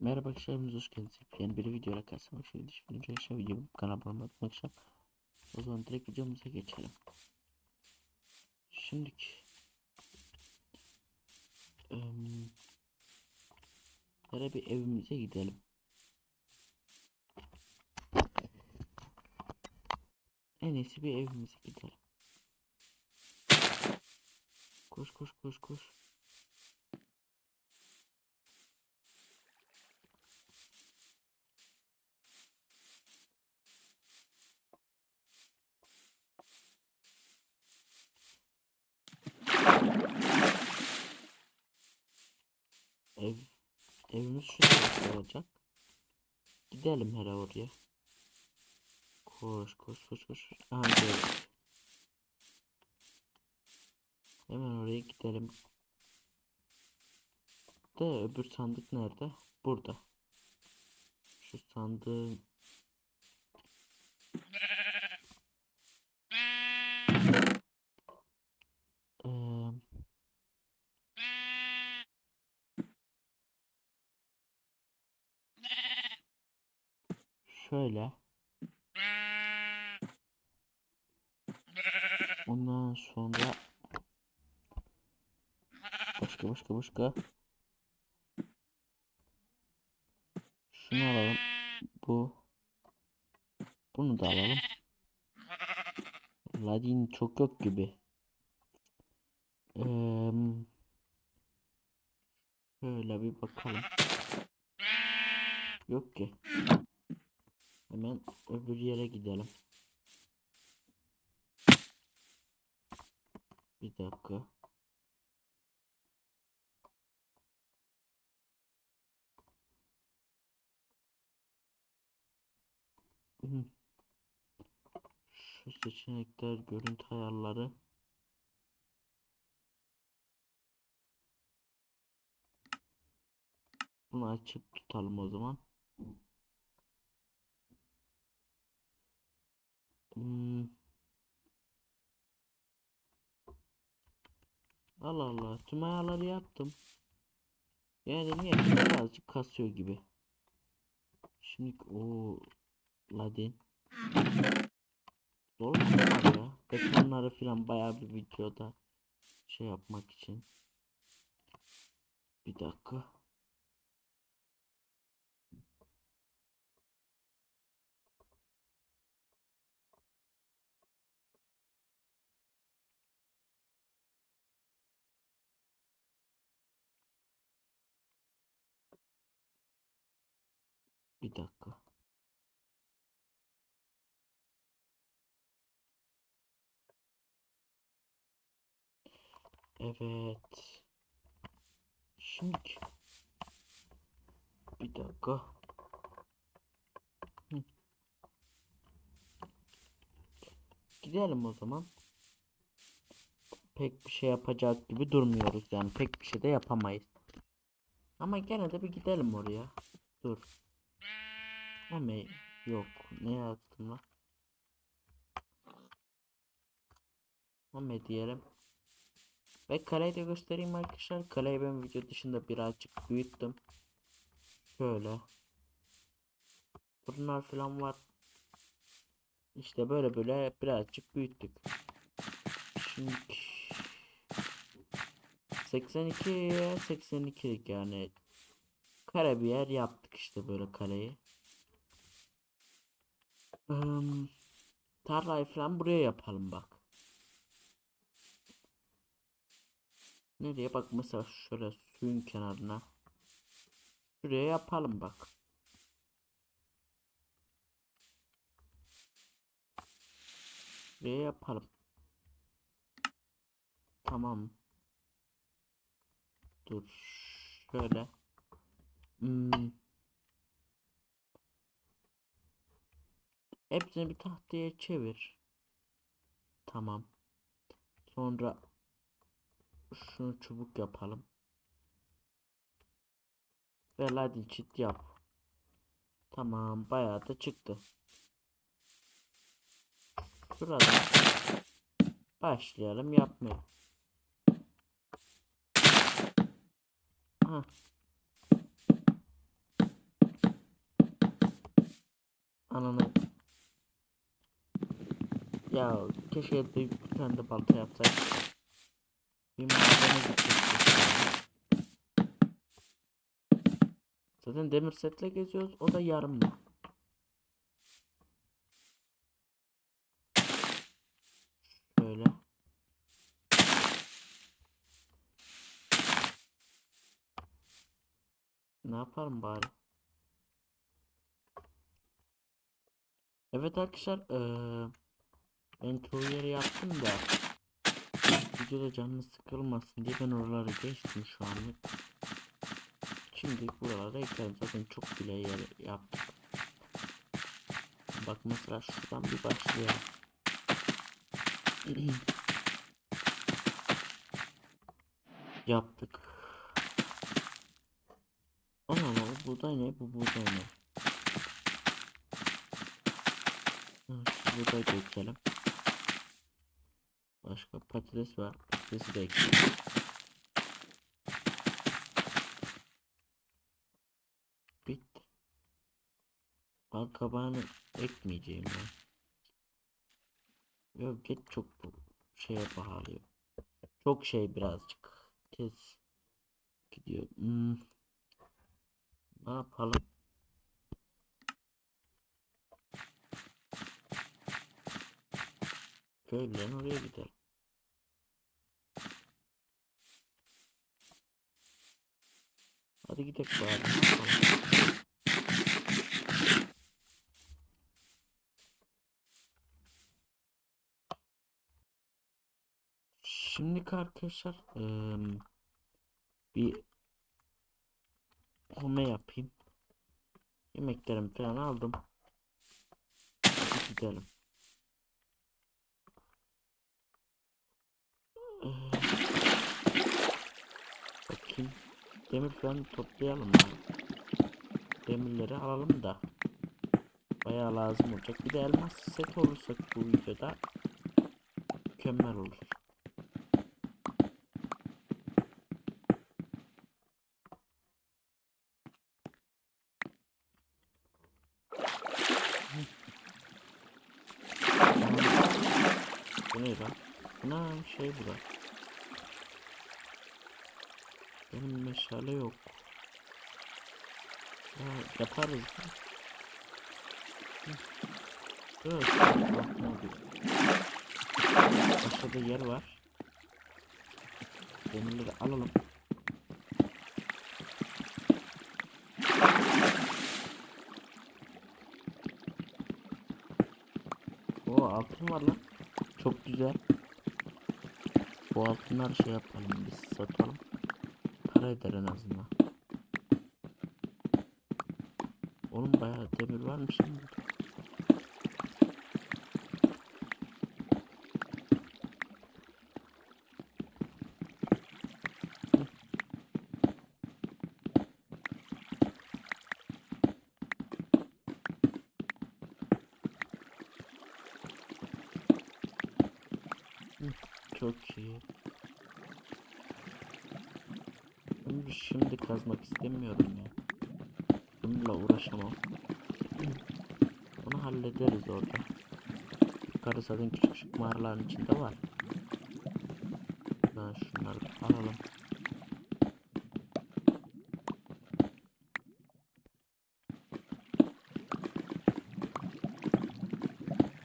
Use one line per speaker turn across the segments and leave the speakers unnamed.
Merhaba arkadaşlar, hoş geldiniz. Yani bir videoyla karşıma şimdi şimdi arkadaşlar videomu kanalıma abone olmak O zaman direkt videomuza geçelim. Şimdiki um, bir evimize gidelim. En iyisi bir evimize gidelim. Koş koş koş koş. Evimiz şurada olacak. Gidelim hele oraya. Koş koş koş koş. Aha gördük. Hemen oraya gidelim. De öbür sandık nerede? Burada. Şu sandığın Şöyle. Ondan sonra başka başka başka şunu alalım. Bu bunu da alalım. Ladin çok yok gibi. Ee, şöyle bir bakalım. Yok ki. Hemen öbür yere gidelim. Bir dakika. Hı. Şu seçenekler, görüntü ayarları. Bunu açık tutalım o zaman. Hmm. Allah Allah. Tüm ayarları yaptım. Yani niye birazcık kasıyor gibi. Şimdi o Ladin. Zor var ya. Betonları falan bayağı bir videoda şey yapmak için. Bir dakika. Bir dakika. Evet. Şimdi bir dakika. Gidelim o zaman. Pek bir şey yapacak gibi durmuyoruz yani pek bir şey de yapamayız. Ama gene de bir gidelim oraya. Dur. Ama yok. Ne yaptım lan? Ama diyelim. Ve kaleyi de göstereyim arkadaşlar. Kaleyi ben video dışında birazcık büyüttüm. Şöyle. Bunlar falan var. İşte böyle böyle birazcık büyüttük. Şimdi 82 82'lik yani kare bir yer yaptık işte böyle kaleyi. Um, tarlayı falan buraya yapalım bak. Nereye bak mesela şöyle suyun kenarına. Şuraya yapalım bak. Şuraya yapalım. Tamam. Dur. Şöyle. Hmm. Hepsini bir tahtaya çevir. Tamam. Sonra şunu çubuk yapalım. Ve hadi çit yap. Tamam bayağı da çıktı. Şurada başlayalım yapmaya. Ha. Ananı. Ya keşke bir, tane de balta yapsaydık. Bir madene ya. Zaten demir setle geziyoruz. O da yarım mı? Şöyle. Ne yaparım bari? Evet arkadaşlar intro yeri yaptım da videoda canınız sıkılmasın diye ben oraları geçtim şu anlık. Şimdi buralara eklerim zaten çok bile yer yaptık. Bak mesela şuradan bir başlayalım. Yaptık. Ama bu buğday ne? Bu buğday ne? Ha, şu buğdayı da ekelim. Başka patates var. Patatesi de ekelim. Bitti. Bal ekmeyeceğim ya. Yok git çok şeye pahalı. Çok şey birazcık. Kes. Gidiyor. Hmm. Ne yapalım? Köyden oraya gidelim. Hadi gidelim bari. Şimdi arkadaşlar eee, bir home yapayım. Yemeklerimi falan aldım. Hadi gidelim. Bakayım. Demir falan toplayalım ya. Demirleri alalım da. Bayağı lazım olacak. Bir de elmas set olursak bu videoda mükemmel olur. Bu ne lan? Ana şey da. Benim meşale yok. Ya yaparız. Evet. Aşağıda yer var. Demirleri alalım. O altın var lan. Çok güzel. Bu altınları şey yapalım biz satalım. Para eder en azından. Oğlum bayağı demir varmış şimdi. Çok iyi. Ben şimdi kazmak istemiyorum ya. Bununla uğraşamam. Onu hallederiz orada. Yukarı zaten küçük küçük mağaraların içinde var. Ben şunları alalım.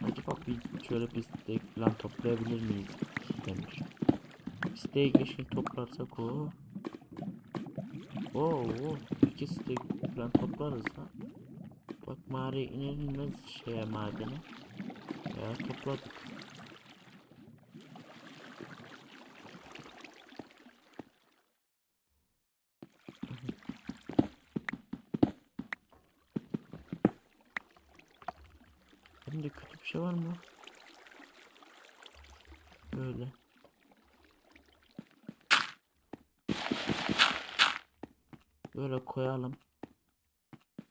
Acaba bir şöyle bir steak falan toplayabilir miyiz? Demiş. Steak keşke toplarsak o. Oo, iki steak falan toplarız ha. Bak mağaraya iner inmez şeye madene. Ya topladık. Şimdi kötü bir şey var mı? Böyle. Böyle koyalım.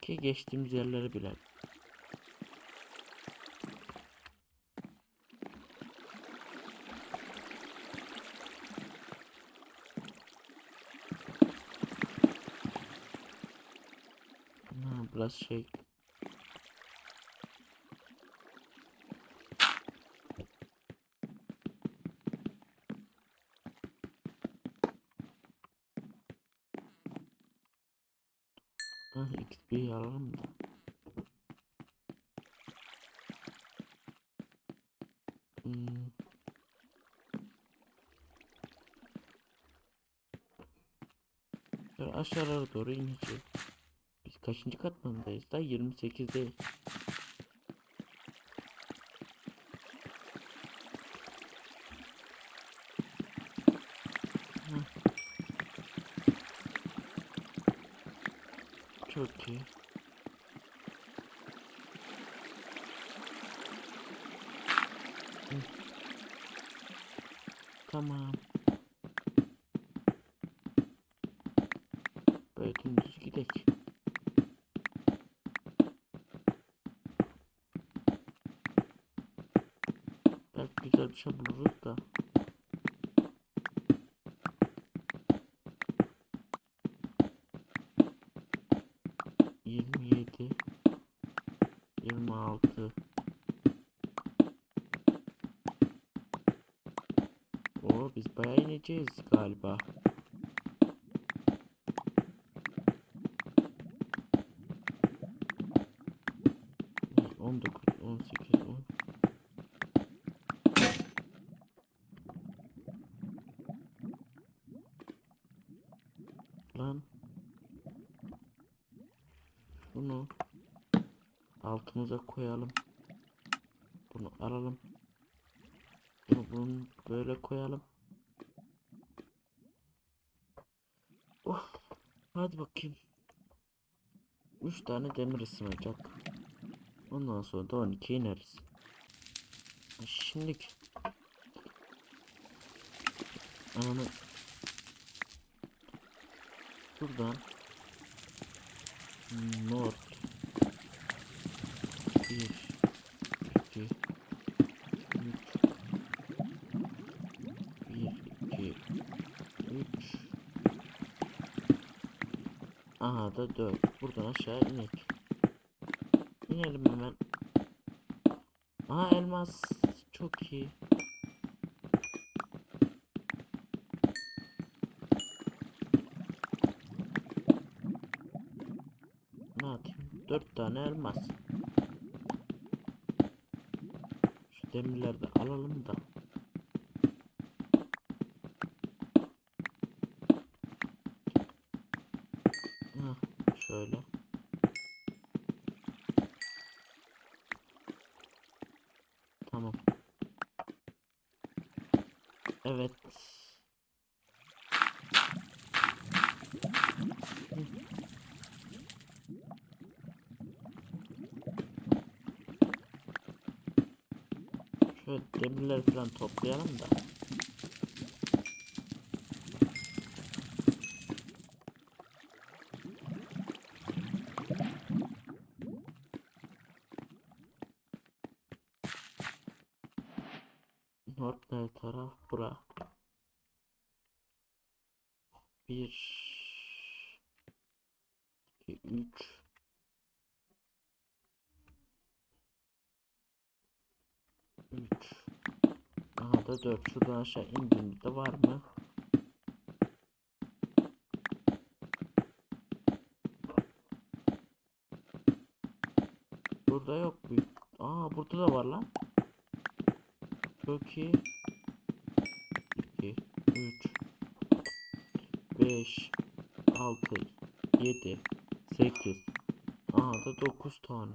Ki geçtiğimiz yerleri bilelim. Ha, biraz şey. Hah XP'yi alalım da. Hmm. Şöyle aşağılara doğru ineceğiz. Biz kaçıncı katmandayız da 28'deyiz. Hah. Çok iyi. Tamam. Böyle dümdüz gidelim. Şey buluruz da. Biz bayağı ineceğiz galiba. Altımıza koyalım. Bunu alalım. Bunu, bunu böyle koyalım. Oh. Hadi bakayım. 3 tane demir ısınacak. Ondan sonra da 12 ineriz. Şimdiki Ananı Buradan North 1 2 3 1 2 3 Aha da 4 buradan aşağı inek. İnelim hemen. Aha elmas. Çok iyi. Ne yapayım? Dört tane elmas. Şu demirleri de alalım da. Hah, şöyle. Tamam. Evet. Şöyle demirleri falan toplayalım da. North ne taraf? Bura. Bir, iki, üç. Üç. Aha da dört. Şuradan aşağı indiğimizde var mı? Burada yok büyük. Aa burada da var lan. Çok iyi. 2 3 5 6 7 8 Aha da 9 tane.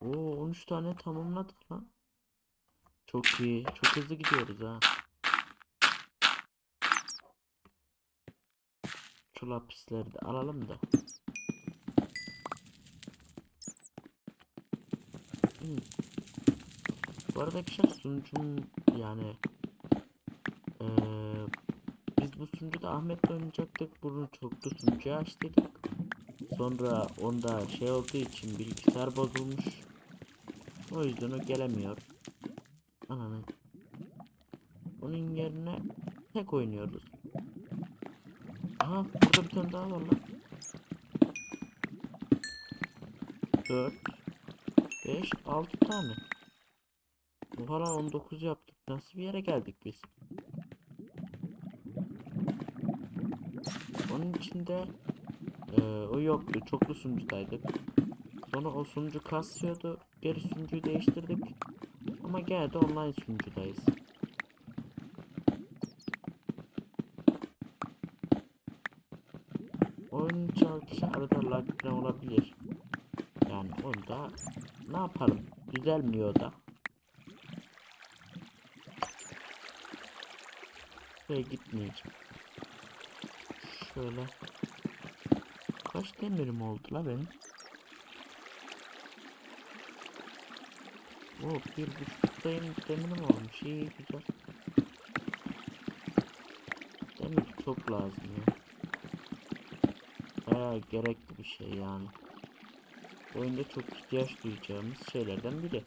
Oo 13 tane tamamladık lan. Çok iyi. Çok hızlı gidiyoruz ha. Şu lapisleri de alalım da. Hmm. Bu arada arkadaşlar sunucum yani eee, biz bu sunucuda Ahmet'le oynayacaktık. Bunu çoklu sunucuya açtık. Sonra onda şey olduğu için bilgisayar bozulmuş. O yüzden o gelemiyor. Ananı. Onun yerine tek oynuyoruz. Aha burada bir tane daha var lan. 4 5 6 tane. Falan 19 yaptık. Nasıl bir yere geldik biz? Onun içinde eee, o yoktu. Çoklu sunucudaydık. Sonra o sunucu kasıyordu. Geri sunucuyu değiştirdik. Ama gene de online sunucudayız. Oyun çalgısı arada lag falan olabilir. Yani onu da ne yapalım? Düzelmiyor da. Ve gitmeyeceğim. Şöyle. Kaç demirim oldu la benim? O bir buçuk dayım demirim olmuş. İyi güzel. Demir çok lazım ya. Bayağı gerekli bir şey yani. Oyunda çok ihtiyaç duyacağımız şeylerden biri.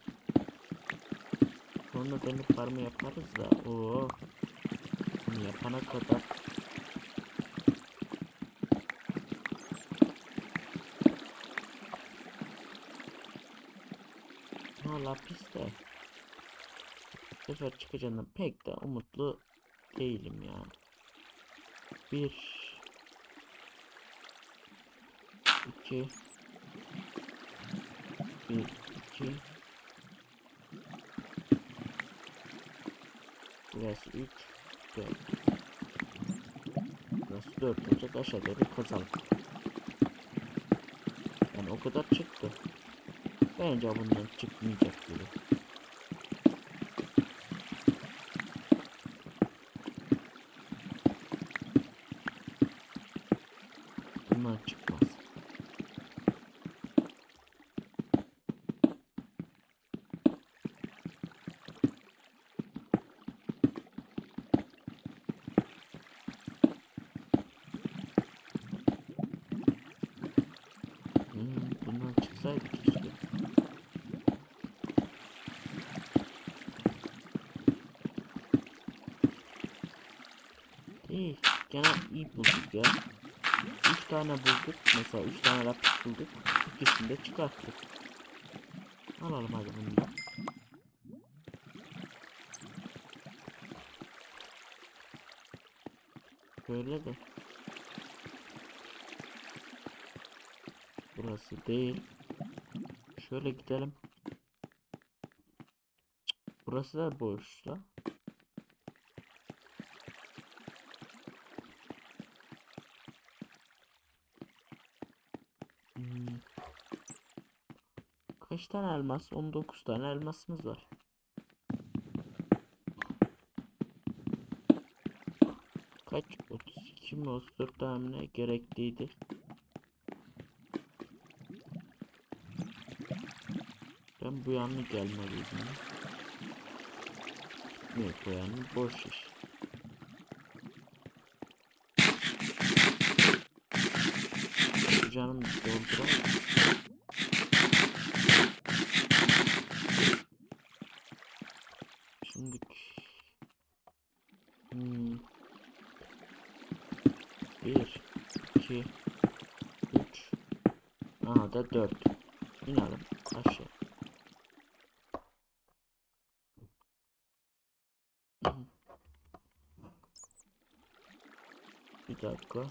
Sonra demir farmı yaparız da. Oo. Bunu yapana kadar Ha lapis de. Bu sefer çıkacağından pek de umutlu değilim ya. Bir. iki, Bir, iki. Burası üç, dört. Burası dört olacak aşağıda bir kazalım. Yani o kadar çıktı. Bence bundan çıkmayacak gibi. Bundan çıkmaz. Hmm, bundan çıksaydı keşke. İyi, gene iyi bulduk ya. 3 tane bulduk. Mesela 3 tane lapis bulduk. İkisini de çıkarttık. Alalım hadi bunu da. Böyle de. Burası değil. Şöyle gidelim. Burası da boş la. Tane elmas? 19 tane elmasımız var. Kaç? 32 mi 34 tane mi ne gerekliydi? Ben bu yanına gelmeliydim. Yok bu yanı boş iş. Canım dolduram. Şimdi hmm. Bir, iki, üç, aha da dört. İnelim aşağı. Bir dakika.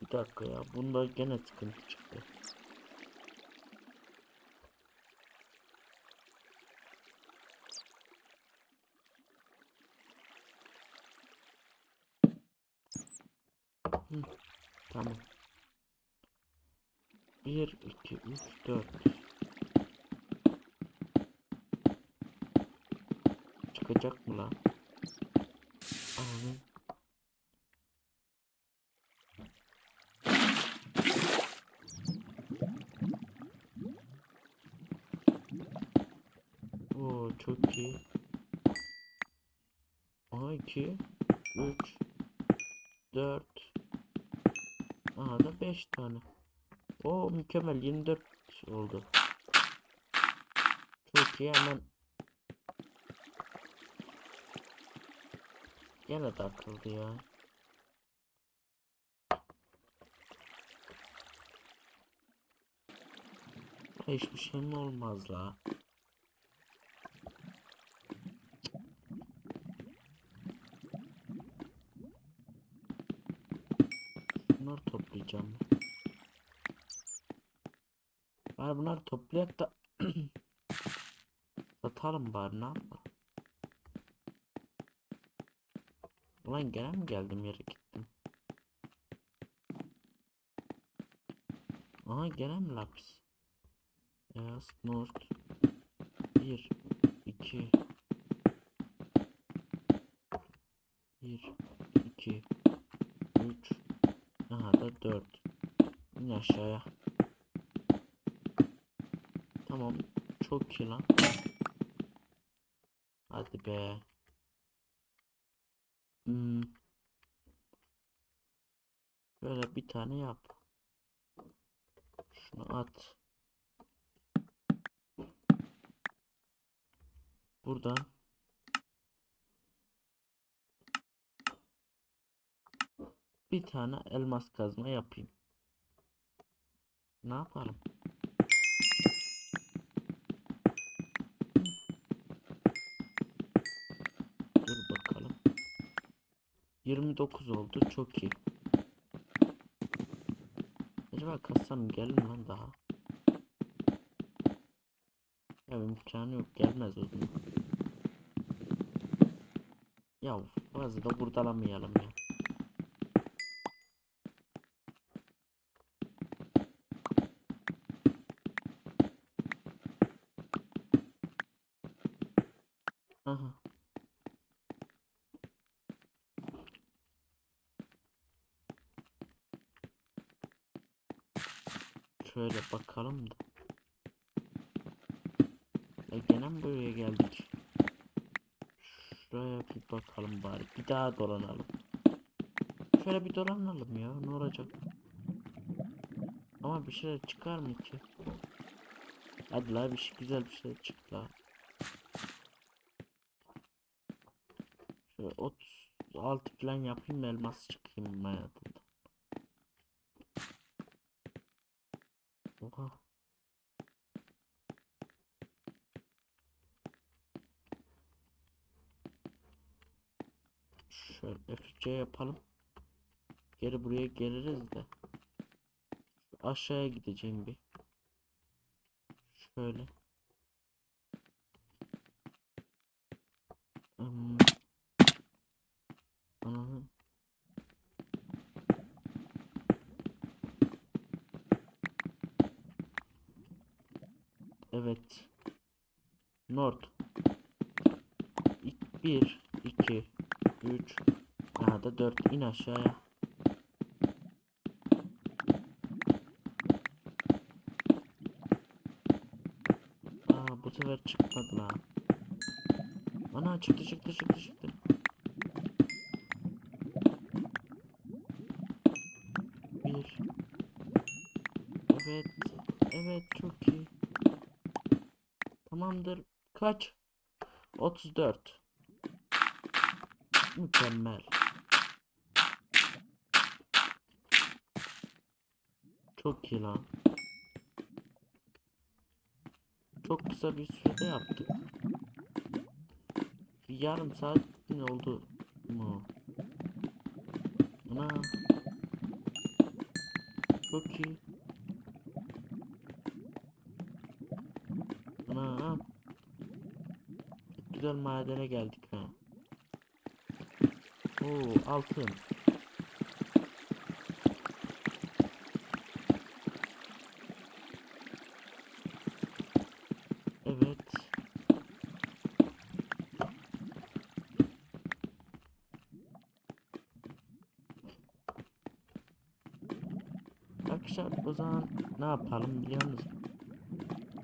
Bir dakika ya. Bunda gene sıkıntı çıktı. Tamam. 1 2 3 4 Çıkacak mı lan? 5 tane. O mükemmel 24 oldu. Çok iyi hemen. Gene takıldı ya. Hiçbir şey mi olmaz la? Bunları toplayacağım. Bari bunları toplayak da satalım bari ne yapalım. Ulan gene mi geldim yere gittim? Aha gene mi lapis? Beyaz Nord 1 2 1 2 3 Aha da 4 İn aşağıya Tamam çok lan Hadi be Hmm. Böyle bir tane yap Şunu at Buradan bir tane elmas kazma yapayım. Ne yapalım? 29 oldu. Çok iyi. Acaba kassam gelir lan daha? Ya imkanı yok. Gelmez o zaman. Ya fazla da kurtalamayalım ya. Aha. Şöyle bakalım da. E gene mi buraya geldik? Şuraya bir bakalım bari. Bir daha dolanalım. Şöyle bir dolanalım ya. Ne olacak? Ama bir şeyler çıkar mı ki? Hadi la bir şey güzel bir şey çık la. Şöyle 36 falan yapayım elmas çıkayım hayatımda. Oha. Şöyle F3 yapalım. Geri buraya geliriz de. Şu aşağıya gideceğim bir. Şöyle. Hmm. Ananı. Evet. North. 1 2 3 Aha da 4 in aşağıya. Aa bu sefer çıkmadı lan. Ana çıktı çıktı çıktı çıktı. Bir. Evet. Evet çok iyi. Tamamdır. Kaç? 34. Mükemmel. Çok iyi lan. Çok kısa bir sürede yaptık. Bir yarım saat oldu mu? Ana. Çok iyi. Ana. Güzel madene geldik ha. Oo altın. Evet. Arkadaşlar o zaman ne yapalım biliyor musunuz?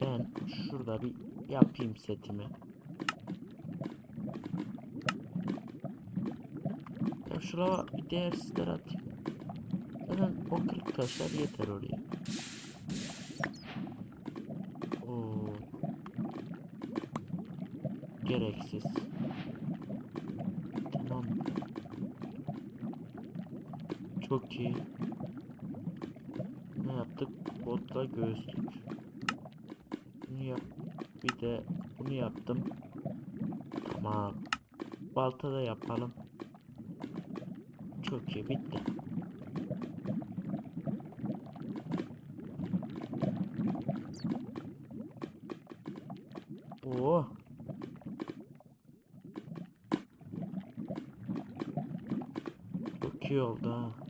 Ben şurada bir yapayım setimi. Ya şuraya bir değersizler atayım. Zaten o 40 taşlar yeter oraya. Oo. Gereksiz. Tamam. Çok iyi. Ne yaptık? Botla göğüslük. Bunu yap. Bir de bunu yaptım. Tamam. Balta da yapalım. Çok iyi bitti. Oo. Çok iyi oldu ha.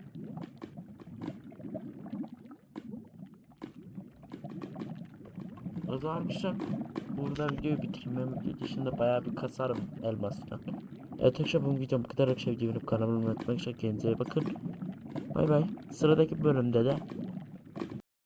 O zaman arkadaşlar burada videoyu video dışında bayağı bir kasarım elmasla. Evet arkadaşlar bu videom bu kadar. Akşam videomu kanalıma unutmayın. Kendinize iyi bakın. Bay bay. Sıradaki bölümde de